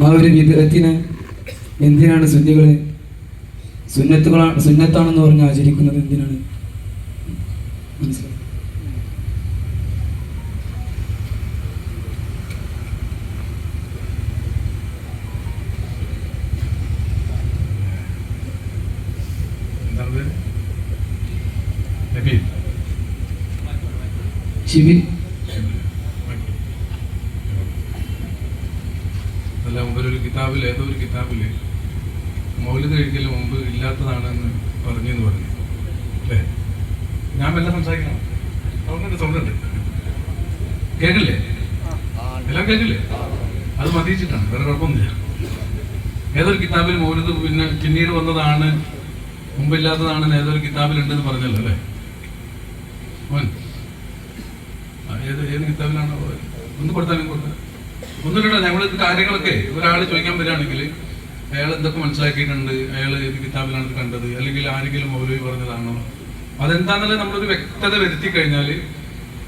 ആ ഒരു വിഗ്രഹത്തിന് എന്തിനാണ് സുന്നികളെ സുന്നത്തുകളാണ് സുന്നത്താണെന്ന് പറഞ്ഞ് ആചരിക്കുന്നത് എന്തിനാണ്? മനസ്സിലായി? എന്താണ് മുമ്പൊരു കിതാബിൽ ഏതോ ഒരു കിതാബിൽ മൗലിക കഴിക്കൽ മുമ്പ് ഇല്ലാത്തതാണെന്ന് പറഞ്ഞു എന്ന് പറഞ്ഞു. അല്ലേ? ഞാൻ വല്ല സംസാരിക്കണം? സൗണ്ടുണ്ട് സൗണ്ടുണ്ട്. കേൾക്കില്ലേ? എല്ലാം കേൾക്കില്ലേ? അത് മതിച്ചിട്ടാണ് വേറെ കുഴപ്പമൊന്നുമില്ല. ഏതൊരു കിതാബിൽ മൗലിത് പിന്നെ പിന്നീട് വന്നതാണ് മുമ്പില്ലാത്തതാണെന്ന് ഏതൊരു കിതാബിലുണ്ടെന്ന് പറഞ്ഞല്ലോ അല്ലേ? ഏത് ഏത് കിതാബിലാണ് ഒന്ന് കൊടുത്താലും കൊടുത്താൽ ഒന്നുമില്ല ഞങ്ങൾ കാര്യങ്ങളൊക്കെ ഒരാൾ ചോദിക്കാൻ വരികയാണെങ്കിൽ അയാൾ എന്തൊക്കെ മനസ്സിലാക്കിയിട്ടുണ്ട് അയാൾ ഏത് കിതാബിലാണ് കണ്ടത് അല്ലെങ്കിൽ ആരെങ്കിലും മൗലവി പറഞ്ഞതാണോ? അതെന്താണെന്നല്ല നമ്മളൊരു വ്യക്തത വരുത്തി കഴിഞ്ഞാൽ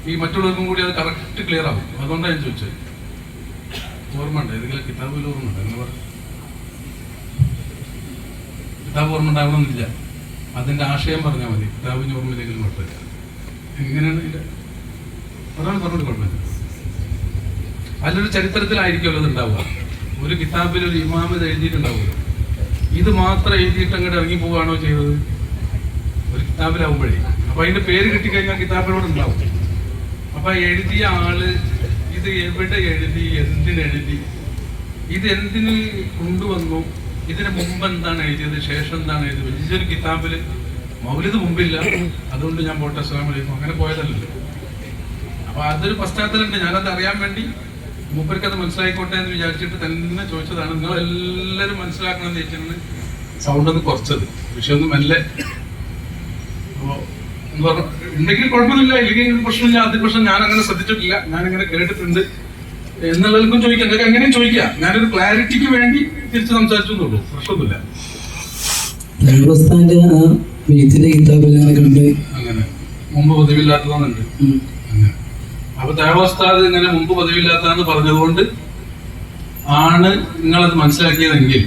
ഈ മറ്റുള്ളവർക്കും കൂടി അത് കറക്റ്റ് ക്ലിയർ ആവും. അതുകൊണ്ടാണ് ഞാൻ ചോദിച്ചത് ഓർമ്മ ഉണ്ട് ഏതെങ്കിലും കിതാബിൽ ഓർമ്മ ഉണ്ട് എന്ന് പറഞ്ഞു കിതാബ് ഓർമ്മ ഉണ്ടാവണമെന്നില്ല. അതിന്റെ ആശയം പറഞ്ഞാൽ മതി. കിതാബിന് ഓർമ്മയില്ലെങ്കിലും കുഴപ്പമില്ല. എങ്ങനെയാണ് അതാണ് പറഞ്ഞിട്ട് കുഴപ്പമില്ല. അതിലൊരു ചരിത്രത്തിലായിരിക്കുമല്ലോ ഉണ്ടാവുക ഒരു കിതാബിൽ ഒരു ഇമാമ് എഴുതിയിട്ടുണ്ടാവുക. ഇത് മാത്രം എഴുതിയിട്ട് അങ്ങോട്ട് ഇറങ്ങി പോവുകയാണോ ചെയ്തത്? ഒരു കിതാബിലാവുമ്പോഴേ. അപ്പൊ അതിന്റെ പേര് കിട്ടിക്കഴിഞ്ഞാൽ കിതാബിനോട് ഉണ്ടാവും. അപ്പൊ എഴുതിയ ആൾ ഇത് എവിടെ എഴുതി എന്തിനെഴുതി ഇത് എന്തിന് കൊണ്ടുവന്നു ഇതിന് മുമ്പ് എന്താണ് എഴുതിയത് ശേഷം എന്താണ് എഴുതിയത്? വലിയൊരു കിതാബിൽ മൗലിത് മുമ്പില്ല. അതുകൊണ്ട് ഞാൻ പോട്ടെ അസ്സലാമു അലൈക്കും. അങ്ങനെ പോയതല്ലല്ലോ അപ്പൊ അതൊരു പശ്ചാത്തലമുണ്ട്. ഞാനത് അറിയാൻ വേണ്ടി മൂപ്പർക്ക് അത് മനസ്സിലായിക്കോട്ടെ എന്ന് വിചാരിച്ചിട്ട് തന്നെ ചോദിച്ചതാണ്. നിങ്ങൾ എല്ലാവരും മനസ്സിലാക്കണമെന്ന് എന്ന് സൗണ്ട് ഒന്ന് കുറച്ചത്. വിഷയം ഒന്നും മെല്ലെ. അപ്പോ എന്ന് പറഞ്ഞ ഉണ്ടെങ്കിൽ കുഴപ്പമൊന്നുമില്ല ഇല്ലെങ്കിൽ പ്രശ്നമില്ല അത് പ്രശ്നം ഞാൻ അങ്ങനെ ശ്രദ്ധിച്ചിട്ടില്ല ഞാൻ അങ്ങനെ കേട്ടിട്ടുണ്ട്. എന്നുള്ളവർക്കും ചോദിക്കാം. നിങ്ങൾക്ക് എങ്ങനെയും ചോദിക്കാം. ഞാനൊരു ക്ലാരിറ്റിക്ക് വേണ്ടി തിരിച്ച് സംസാരിച്ചു എന്നുള്ളൂ. പ്രശ്നമൊന്നുമില്ല. അങ്ങനെ. മുമ്പ് പതിവില്ലാത്തതാണുണ്ട് അങ്ങനെ. അപ്പൊ ദേവസ്ഥാത് ഇങ്ങനെ മുമ്പ് പതിവില്ലാത്തതെന്ന് പറഞ്ഞതുകൊണ്ട് ആണ് നിങ്ങളത് മനസ്സിലാക്കിയതെങ്കിൽ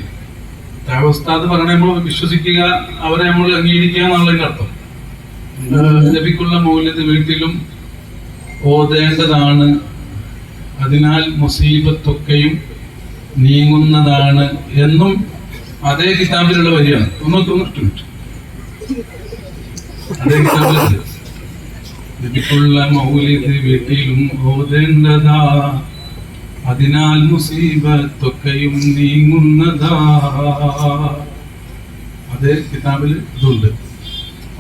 ദേവസ്ഥാത് പറഞ്ഞ നമ്മൾ വിശ്വസിക്കുക അവരെ നമ്മൾ അംഗീകരിക്കുക എന്നുള്ളതിന്റെ അർത്ഥം. ലഭിക്കുള്ള മൂല്യത്തിൽ വീട്ടിലും ഓതേണ്ടതാണ്. അതിനാൽ മുസീബത്തൊക്കെയും നീങ്ങുന്നതാണ് എന്നും അതേ കിതാബിലുള്ള വരിയാണ്. ഒന്ന് തൊണ്ണൂറ്റി മിനിറ്റ്. അതേ കിതാബിലുണ്ട്. ലഭിക്കുള്ള മൗലിത് വീട്ടിലും ഓതേണ്ടതാ. അതിനാൽ മുസീബത്തൊക്കെയും നീങ്ങുന്നതാ. അത് കിതാബിൽ ഇതുണ്ട്.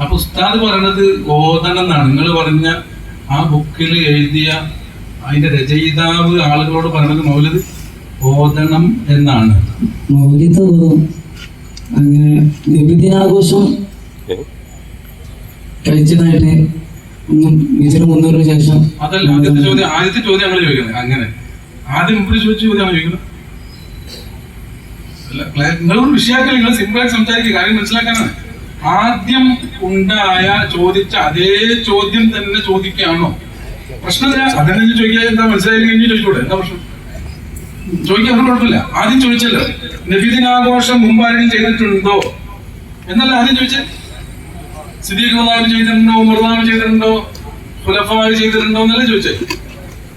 അപ്പൊ ഉസ്താദ് പറയണത് ഓതണം എന്നാണ് നിങ്ങൾ പറഞ്ഞ ആ ബുക്കിൽ എഴുതിയ അതിന്റെ രചയിതാവ് ആളുകളോട് പറയണത് മൗലിത് ഓതണം എന്നാണ്. മൗലിത് ഓതും. അങ്ങനെ നബിദിനാഘോഷം കഴിച്ചതായിട്ട് ഇതിന് മുന്നൂറിന് ശേഷം. അതല്ല ആദ്യത്തെ ചോദ്യം ആദ്യത്തെ ചോദ്യം ഞങ്ങൾ ചോദിക്കുന്നത്. അങ്ങനെ. ആദ്യം മുമ്പിൽ ചോദിച്ച ചോദ്യമാണ് ചോദിക്കുന്നത്. നിങ്ങളൊരു വിഷയാക്കൽ നിങ്ങൾ സിമ്പിളായിട്ട് സംസാരിക്കുക. കാര്യം മനസ്സിലാക്കാനാണ്. ആദ്യം ഉണ്ടായ ചോദിച്ച അതേ ചോദ്യം തന്നെ ചോദിക്കുകയാണോ? പ്രശ്നമില്ല. അതന്നെ ചോദിക്കാൻ എന്താ മനസ്സിലായില്ലെങ്കിൽ ചോദിച്ചൂടെ? എന്താ പ്രശ്നം? ചോദിക്കാൻ കുഴപ്പമില്ല. ആദ്യം ചോദിച്ചല്ലോ. നബിദിനാഘോഷം മുമ്പ് ആരെങ്കിലും ചെയ്തിട്ടുണ്ടോ? എന്നല്ല ആദ്യം ചോദിച്ചേ. സിദ്ദീഖ് ചെയ്തിട്ടുണ്ടോ മുർദാവ് ചെയ്തിട്ടുണ്ടോ ഖുലഫാവ് ചെയ്തിട്ടുണ്ടോ എന്നല്ല ചോദിച്ചേ.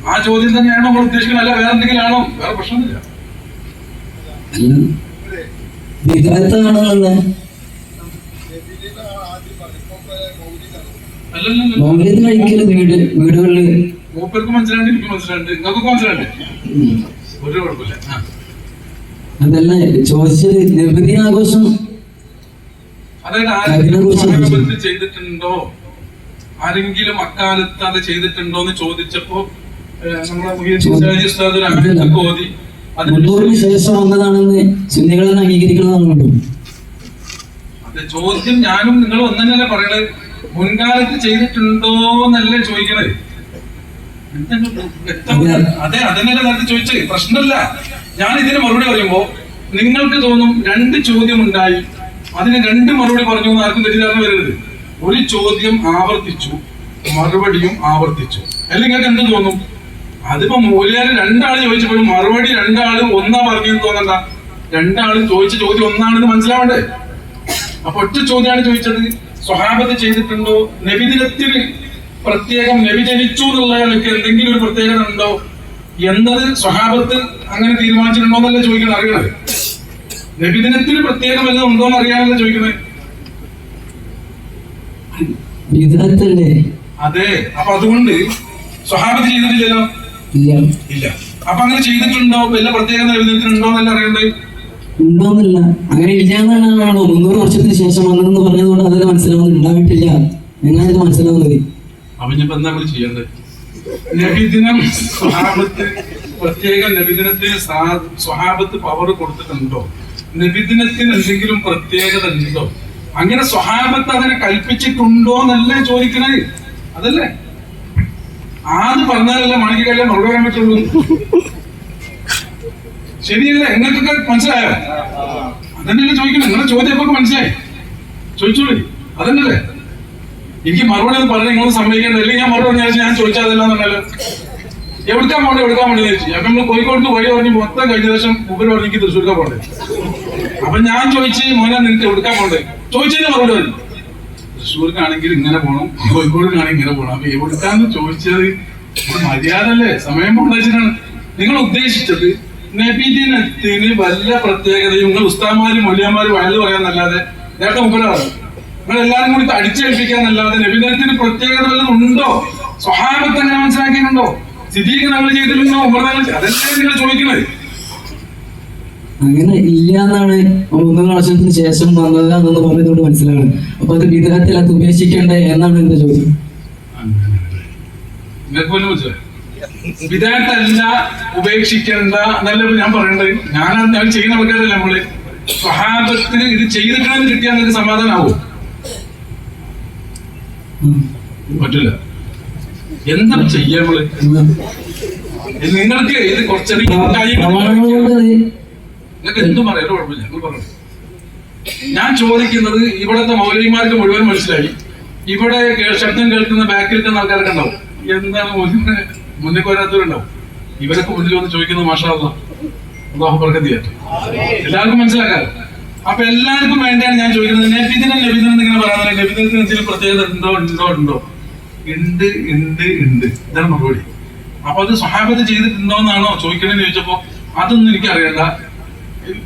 ആ ചോദ്യം തന്നെയാണോ നമ്മൾ ഉദ്ദേശിക്കുന്നത്? അല്ല വേറെ എന്തെങ്കിലും ആണോ വേറെ പ്രശ്നമൊന്നുമില്ല. ആഘോഷം വീടുകളിൽ മൂപ്പർക്ക് മനസ്സിലാണ്ട് എനിക്ക് മനസ്സിലാണ്ട് നിങ്ങൾക്കൊക്കെ മനസ്സിലാണ്ട് ഉം. ഒരു കുഴപ്പമില്ല. ആ. അതല്ല ചോദിച്ചത് നബിദിനാഘോഷം അതായത് ആരെങ്കിലും. ചെയ്തിട്ടുണ്ടോ? ആരെങ്കിലും അക്കാലത്ത് അത് ചെയ്തിട്ടുണ്ടോ എന്ന് ചോദിച്ചപ്പോ നമ്മളെ മുന്നൂറിന് ശേഷം വന്നതാണെന്ന് സുന്നികളെ അംഗീകരിക്കണമെന്നുള്ളൂ അത് ചോദ്യം ഞാനും നിങ്ങൾ ഒന്നല്ലേ പറയണത്? മുൻകാലത്ത് ചെയ്തിട്ടുണ്ടോ എന്നല്ലേ ചോദിക്കണത്? അതെ. അതന്നെയല്ലേ നേരത്തെ ചോദിച്ചത്. പ്രശ്നമല്ല. ഞാൻ ഇതിന് മറുപടി പറയുമ്പോ നിങ്ങൾക്ക് തോന്നും രണ്ട് ചോദ്യം ഉണ്ടായി അതിന് രണ്ട് മറുപടി പറഞ്ഞു എന്ന് ആർക്കും തെറ്റിദ്ധാരണ വരരുത്. ഒരു ചോദ്യം ആവർത്തിച്ചു മറുപടിയും ആവർത്തിച്ചു. അല്ലെങ്കിൽ എന്ത് തോന്നും? അതിപ്പോ മൂല്യാര് രണ്ടാൾ ചോദിച്ചപ്പോഴും മറുപടി രണ്ടാളും ഒന്നാ പറഞ്ഞെന്ന് തോന്നണ്ട. രണ്ടാളും ചോദിച്ച ചോദ്യം ഒന്നാണെന്ന് മനസ്സിലാവണ്ടേ? അപ്പൊ ഒറ്റ ചോദ്യമാണ് ചോദിച്ചത്. സ്വഹാബത്ത് ചെയ്തിട്ടുണ്ടോ? നബിദിനത്തിന് പ്രത്യേകം നബി ജനിച്ചു എന്തെങ്കിലും ഒരു പ്രത്യേകത ഉണ്ടോ? എന്നത് സ്വഹാബത്ത് അങ്ങനെ തീരുമാനിച്ചിട്ടുണ്ടോ എന്നല്ലേ ചോദിക്കണം അറിയണത് നബിദിനത്തിന് പ്രത്യേകം വല്ലതും ഉണ്ടോ എന്ന് അറിയാനല്ല ചോദിക്കുന്നത്? അതെ അപ്പൊ അതുകൊണ്ട് സ്വഹാബത്ത് ചെയ്തിട്ടില്ലല്ലോ? ഇല്ല. ഇല്ല. അപ്പൊ അങ്ങനെ ചെയ്തിട്ടുണ്ടോ? വല്ല പ്രത്യേക നബിദിനത്തിനുണ്ടോ എന്നല്ല അറിയണ്ടേ ഉണ്ടോന്നല്ല. അങ്ങനെ ഇല്ല എന്നാണോ മുന്നൂറ് വർഷത്തിന് ശേഷം വന്നതെന്ന് പറഞ്ഞതുകൊണ്ട് അതൊക്കെ മനസ്സിലാവുന്നത് ഉണ്ടായിട്ടില്ല. എങ്ങനെ മനസ്സിലാവുന്നത്? അവനിപ്പോ എന്താ നമ്മൾ ചെയ്യേണ്ടത്? നബിദിനം സ്വഹാബത്ത് പ്രത്യേക നബിദിനത്തെ സ്വഹാബത്ത് പവർ കൊടുത്തിട്ടുണ്ടോ? നബിദിനത്തിന് എന്തെങ്കിലും പ്രത്യേകത ഉണ്ടോ? അങ്ങനെ സ്വഹാബത്ത് അതിനെ കൽപ്പിച്ചിട്ടുണ്ടോ എന്നല്ലേ ചോദിക്കണേ? അതല്ലേ? ആദ്യം പറഞ്ഞാലല്ലേ മാണിക്കല്ലേ മറുപടി പറയാൻ പറ്റുള്ളൂ. ശരിയല്ല? എങ്ങനത്തൊക്കെ മനസ്സിലായോ? അതന്നെയല്ലേ ചോദിക്കണം നിങ്ങളെ ചോദ്യം മനസ്സിലായി. ചോദിച്ചോളി. അതന്നല്ലേ എനിക്ക് മറുപടി ഒന്ന് പറഞ്ഞ് നിങ്ങൾ സമ്മതിക്കേണ്ട അല്ലെങ്കിൽ ഞാൻ മറുപടി ഞാൻ ചോദിച്ചാൽ അതെല്ലാം പറഞ്ഞാലോ എവിടുക്കാൻ പോണ്ടേ എടുക്കാൻ വേണ്ടി ചോദിച്ചു. അപ്പൊ നമ്മൾ കോഴിക്കോട് വഴി പറഞ്ഞ് മൊത്തം കഴിഞ്ഞ ദിവസം ഉപരി പറഞ്ഞ് തൃശ്ശൂർക്കാൻ പോണ്ടേ അപ്പൊ ഞാൻ ചോദിച്ച് മോനെ നിനക്ക് എടുക്കാൻ പോണ്ടേ ചോദിച്ചതിന് മറുപടി പറഞ്ഞു. തൃശ്ശൂർക്കാണെങ്കിൽ ഇങ്ങനെ പോകണം കോഴിക്കോടിനാണെങ്കിൽ ഇങ്ങനെ പോണം. അപ്പൊ എവിടുക്കാന്ന് ചോദിച്ചത് മര്യാദ അല്ലേ സമയം പോകണ്ടാണ് നിങ്ങൾ ഉദ്ദേശിച്ചത് നബിദിനത്തിന് വല്ല പ്രത്യേകതയും നിങ്ങൾ ഉസ്താമാരും മൊല്യന്മാരും വയൽ പറയാന്നല്ലാതെ നേരത്തെ മുമ്പിലാണ് നിങ്ങൾ എല്ലാരും കൂടി അടിച്ചേൽപ്പിക്കാന്നല്ലാതെ നബിദിനത്തിന് പ്രത്യേകത വല്ലതും ഉണ്ടോ? സ്വഹാബത്ത് അങ്ങനെ മനസ്സിലാക്കിയിട്ടുണ്ടോ? സ്ഥിരീകരണം അവർ ചെയ്തിട്ടുണ്ടോ ഉമർദാനം അതല്ലേ നിങ്ങൾ ചോദിക്കുന്നത് അങ്ങനെ ഇല്ല എന്നാണ് മുന്നൂറ് വർഷത്തിന് ശേഷം വന്നതാണെന്ന് പറഞ്ഞതുകൊണ്ട് മനസ്സിലാണ് അപ്പൊ അത് വിധത്തിൽ അത് ഉപേക്ഷിക്കണ്ടേ എന്നാണ് എന്റെ ചോദ്യം. വിധേയത്തല്ല ഉപേക്ഷിക്കണ്ട എന്നല്ല ഞാൻ പറയണ്ടത്. ഞാൻ ഞാൻ ചെയ്യുന്ന ആൾക്കാരല്ല നമ്മൾ. സ്വഹാബത്തിന് ഇത് ചെയ്തിട്ടാണ് കിട്ടിയാൽ നിങ്ങൾക്ക് സമാധാനാവോ. പറ്റില്ല എന്താ ചെയ്യാ നമ്മൾ? നിങ്ങൾക്ക് ഇത് കുറച്ചധികം നിങ്ങൾക്ക് എന്തും പറയാം ഒരു കുഴപ്പമില്ല നിങ്ങൾ പറഞ്ഞു. ഞാൻ ചോദിക്കുന്നത് ഇവിടത്തെ മൗലവിമാർക്ക് മുഴുവൻ മനസ്സിലായി. ഇവിടെ ശബ്ദം കേൾക്കുന്ന ബാക്കിൽ നിൽക്കുന്ന ആൾക്കാരൊക്കെ ഉണ്ടാവും. എന്താണ് മുന്നിൽ മുന്നിൽ വരാത്തവരുണ്ടാവും ഇവരൊക്കെ മുന്നിൽ വന്ന് ചോദിക്കുന്നത് മാഷാള്ള അള്ളാഹു എല്ലാവർക്കും മനസ്സിലാക്കാം അപ്പൊ എല്ലാവർക്കും വേണ്ടിയാണ് ഞാൻ ചോദിക്കുന്നത്. നബിദിനം നബിദിനം എന്നിങ്ങനെ പറയാൻ നബിദിനത്തിന് എന്തെങ്കിലും പ്രത്യേകത ഉണ്ടോ ഉണ്ടോ ഉണ്ടോ? ഉണ്ട് ഉണ്ട് ഉണ്ട്. ഇതാണ് മറുപടി അപ്പൊ അത് സ്വഹാബത്ത് ചെയ്തിട്ടുണ്ടോ എന്നാണോ ചോദിക്കണമെന്ന് ചോദിച്ചപ്പോ അതൊന്നും എനിക്ക് അറിയണ്ട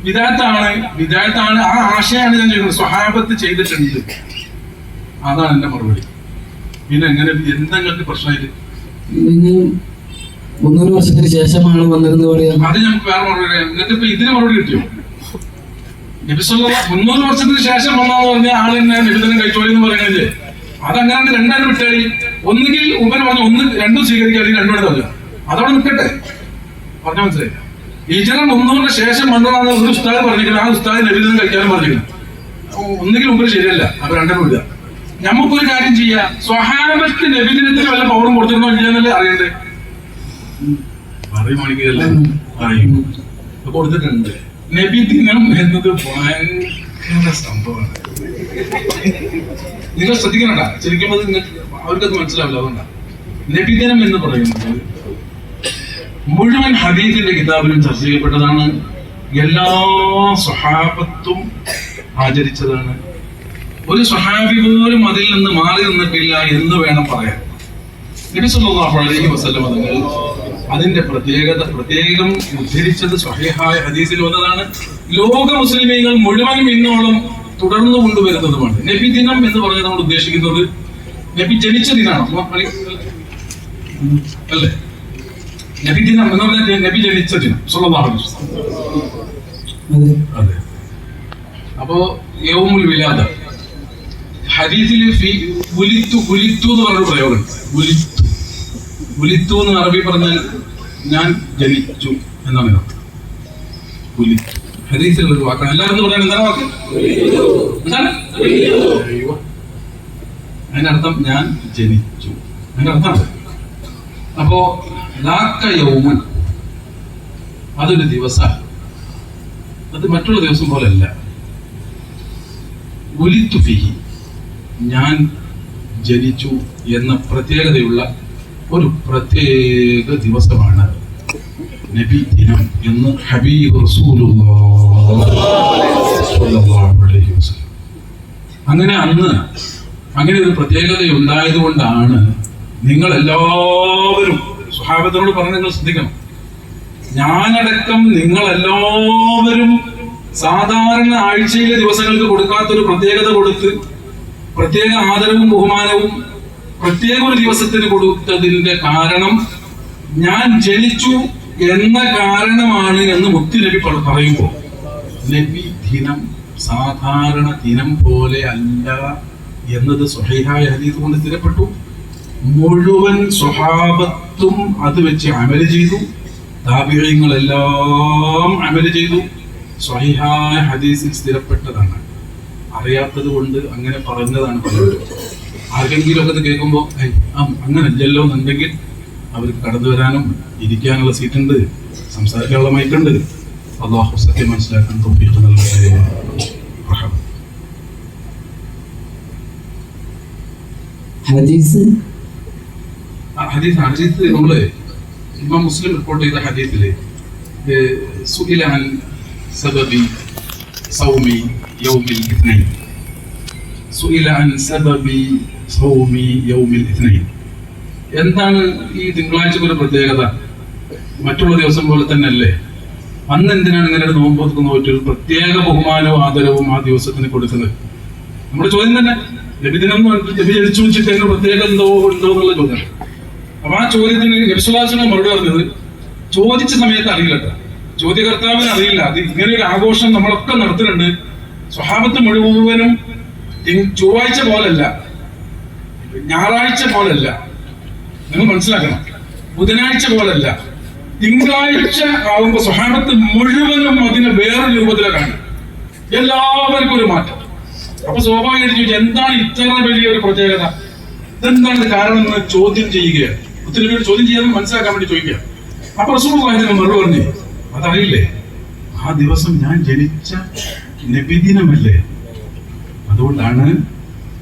വിദാത്താണ് വിദാത്താണ് ആ ആശയാണ് ഞാൻ ചോദിക്കുന്നത് സ്വഹാബത്ത് ചെയ്തിട്ടുണ്ട്. അതാണ് എന്റെ മറുപടി. പിന്നെ എങ്ങനെ എന്തെങ്കിലും പ്രശ്നമായിട്ട്? മുന്നൂറ് വർഷത്തിന് ശേഷമാണ് വന്നതെന്ന് പറയാം. അത് ഞങ്ങൾക്ക് വേറെ മറുപടി നിങ്ങൾക്ക് ഇപ്പൊ ഇതിന് മറുപടി കിട്ടിയോ? നബിസ്വല്ല മുന്നൂറ് വർഷത്തിന് ശേഷം വന്നാന്ന് പറഞ്ഞ ആൾ തന്നെ നിബിധനം കഴിച്ചോളി എന്ന് പറയുന്നില്ലേ അതങ്ങനെ രണ്ടാണ് വിട്ടായി ഒന്നുകിൽ ഉമ്മൻ പറഞ്ഞ ഒന്ന് രണ്ടും സ്വീകരിക്കുക അല്ലെങ്കിൽ രണ്ടും എടുത്തല്ല അതവിടെ നിൽക്കട്ടെ. പറഞ്ഞ മനസ്സിലായി? ഈജന മുന്നൂറിന് ശേഷം വന്നതാണ് ഒരു ഉസ്താദ് പറഞ്ഞിരിക്കുന്നത് ആ ഉസ്താദ് നബിധനം കഴിക്കാനും പറഞ്ഞിരിക്കുന്നത് ഒന്നുകിൽ ഉമ്മൻ ശരിയല്ല. അപ്പൊ രണ്ടും ഇല്ല നമുക്കൊരു കാര്യം ചെയ്യാം. സ്വഹാബത്ത് നബിദിനത്തിന് വല്ല പൗറും കൊടുത്തിരുന്നോ ഇല്ല എന്നല്ലേ അറിയണ്ടേ പറയും മണിക്കല്ലേ പറയും ഇത് കൊടുത്തിട്ടുണ്ട്. നബിദിനം എന്നത് ഭയങ്കര നിങ്ങൾ ശ്രദ്ധിക്കണണ്ട ചിരിക്കുമ്പോൾ അവർക്കത് മനസ്സിലാവില്ല അതുകൊണ്ടാണ് നബിദിനം എന്ന് പറയുന്നത് മുഴുവൻ ഹദീദിന്റെ കിതാബിലും ചർച്ച ചെയ്യപ്പെട്ടതാണ്. എല്ലാ സ്വഹാബത്തും ആചരിച്ചതാണ്. ഒരു സ്വഹാബി പോലും അതിൽ നിന്ന് മാറി നിന്നിട്ടില്ല എന്ന് വേണം പറയാൻ. നബി സല്ലല്ലാഹു അലൈഹി വസല്ലം തങ്ങൾ അതിന്റെ പ്രത്യേകത പ്രത്യേകം ഉദ്ധരിച്ചത് സ്വഹീഹായ ഹദീസിൽ വന്നതാണ്. ലോക മുസ്ലിമീങ്ങൾ മുഴുവനും ഇന്നോളം തുടർന്നു കൊണ്ടുവരുന്നതുമാണ്. നബി ദിനം എന്ന് പറഞ്ഞ് നമ്മൾ ഉദ്ദേശിക്കുന്നത് നബി ജനിച്ച ദിനാണോ. അല്ലേ? നബി ദിനം എന്ന് പറഞ്ഞാൽ നബി ജനിച്ച ദിനം വസല്ലം. അതെ. അപ്പോ യൗമുൽ വിലാദ. ഹദീസിൽ ഉലിത്തു ഗുലിത്തു എന്ന് പറഞ്ഞൊരു പ്രയോഗമുണ്ട്. ഉലിത്തു ഉലിത്തു എന്ന് അറബി പറഞ്ഞാൽ ഞാൻ ജനിച്ചു എന്നാണ് പുലി. ഹദീസിലുള്ള ഒരു വാക്കാണ്. എല്ലാവരും പറയാൻ എന്താണ് വാക്ക്? എന്താണ്? അയ്യോ. അർത്ഥം ഞാൻ ജനിച്ചു. അതിന്റെ അർത്ഥം അപ്പോ ലാക്ക യൗമൻ. അതൊരു ദിവസമാണ്. അത് മറ്റുള്ള ദിവസം പോലെയല്ല ഉലിത്തു ഫിഹി. ഞാൻ ജനിച്ചു എന്ന പ്രത്യേകതയുള്ള ഒരു പ്രത്യേക ദിവസമാണ് നബി ദിനം എന്ന് ഹബീബ് അങ്ങനെ അന്ന് അങ്ങനെ ഒരു പ്രത്യേകത ഉണ്ടായത് കൊണ്ടാണ് നിങ്ങൾ എല്ലാവരും സുഹാബത്തിനോട് പറഞ്ഞ് നിങ്ങൾ ശ്രദ്ധിക്കണം. ഞാനടക്കം നിങ്ങൾ എല്ലാവരും സാധാരണ ആഴ്ചയിലെ ദിവസങ്ങൾക്ക് കൊടുക്കാത്തൊരു പ്രത്യേകത കൊടുത്ത് പ്രത്യേക ആദരവും ബഹുമാനവും പ്രത്യേക ഒരു ദിവസത്തിന് കൊടുത്തതിന്റെ കാരണം ഞാൻ ജനിച്ചു എന്ന കാരണമാണ് എന്ന് മുത്തുനബി നബി പറയുമ്പോൾ. നബി ദിനം സാധാരണ ദിനം പോലെ അല്ല എന്നത് സുഹൈഹായ ഹദീസ് കൊണ്ട് സ്ഥിരപ്പെട്ടു. മുഴുവൻ സ്വഹാബത്തും അത് വെച്ച് അമൽ ചെയ്തു. താപിഴയങ്ങളെല്ലാം അമൽ ചെയ്തു. സ്വഹിഹായ ഹദീസിൽ സ്ഥിരപ്പെട്ടതാണ്. അറിയാത്തത് കൊണ്ട് അങ്ങനെ പറഞ്ഞതാണ് പലരും. ആർക്കെങ്കിലും ഒക്കെ കേൾക്കുമ്പോൾ അങ്ങനെയല്ലല്ലോ എന്നുണ്ടെങ്കിൽ അവർക്ക് കടന്നു വരാനും ഇരിക്കാനുള്ള സീറ്റുണ്ട് സംസാരിക്കാനുള്ള മൈക്കുണ്ട്. അള്ളാഹു സത്യം മനസ്സിലാക്കാൻ തോന്നിയിട്ട് നൽകട്ടെ. ഹദീസ്? ഹദീസ് ഹദീസ് നമ്മൾ ഇമാം മുസ്ലിം റിപ്പോർട്ട് ചെയ്ത ഹദീസിൽ ഏഹ്, സബബി സൗമി യൗമിൽ അൻ സബബി സൗമി യൗമിൽ ഇത്നൈൻ എന്താണ് ഈ തിങ്കളാഴ്ചക്ക് ഒരു പ്രത്യേകത? മറ്റുള്ള ദിവസം പോലെ തന്നെ അല്ലേ അന്ന് എന്തിനാണ് ഇങ്ങനെ ഒരു നോമ്പ് തുറക്കുന്ന ഒരു പ്രത്യേക ബഹുമാനവും ആദരവും ആ ദിവസത്തിന് കൊടുക്കുന്നത്? നമ്മുടെ ചോദ്യം തന്നെ ലഭിദിനം എന്ന് പറഞ്ഞിട്ട് വെച്ചിട്ട് അതിന് പ്രത്യേക എന്തോ ഉണ്ടോ എന്നുള്ള ചോദ്യം. അപ്പൊ ആ ചോദ്യത്തിന് നബിസുലാസിനെ മറുപടി പറഞ്ഞത് ചോദിച്ച സമയത്ത് അറിയില്ല. ചോദ്യകർത്താവിന് അറിയില്ല. അത് ഇങ്ങനെ ഒരു ആഘോഷം നമ്മളൊക്കെ നടത്തുന്നുണ്ട്. സ്വഭാവത്ത് മുഴുവനും ചൊവ്വാഴ്ച പോലല്ല. ഞായറാഴ്ച പോലല്ല. നിങ്ങൾ മനസ്സിലാക്കണം. ബുധനാഴ്ച പോലല്ല. തിങ്കളാഴ്ച ആവുമ്പോ സ്വഹാബത്ത് മുഴുവനും അതിനെ വേറെ രൂപത്തിലാണ്. എല്ലാവർക്കും ഒരു മാറ്റം. അപ്പൊ സ്വാഭാവികമായിട്ട് ചോദിച്ചു എന്താണ് ഇത്ര വലിയ ഒരു പ്രത്യേകത? ഇതെന്താണ് കാരണം എന്ന് ചോദ്യം ചെയ്യുകയാണ് ഒത്തിരി പേര് ചോദ്യം ചെയ്യാൻ മനസ്സിലാക്കാൻ വേണ്ടി ചോദിക്കുക. അപ്പൊ റസൂൽ വായന മറു പറഞ്ഞു അതറിയില്ലേ? ആ ദിവസം ഞാൻ ജനിച്ച നബിദിനമല്ലേ? അതുകൊണ്ടാണ്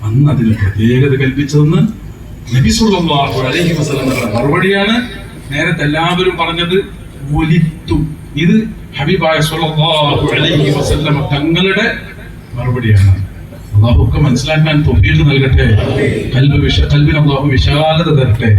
അന്ന് അതിന് പ്രത്യേകത കൽപ്പിച്ചതെന്ന് നബി സല്ലല്ലാഹു അലൈഹി വസല്ലം തങ്ങളുടെ മറുപടിയാണ് നേരത്തെ എല്ലാവരും പറഞ്ഞത് ഒലിത്തു. ഇത് ഹബീബായ സല്ലല്ലാഹു അലൈഹി വസ്ലം തങ്ങളുടെ മറുപടിയാണ്. അള്ളാഹുക്ക് മനസ്സിലാക്കാൻ തൊഫീഖ് നൽകട്ടെ കൽബ് വിശ കൽബിന് അള്ളാഹു വിശാലത തരട്ടെ.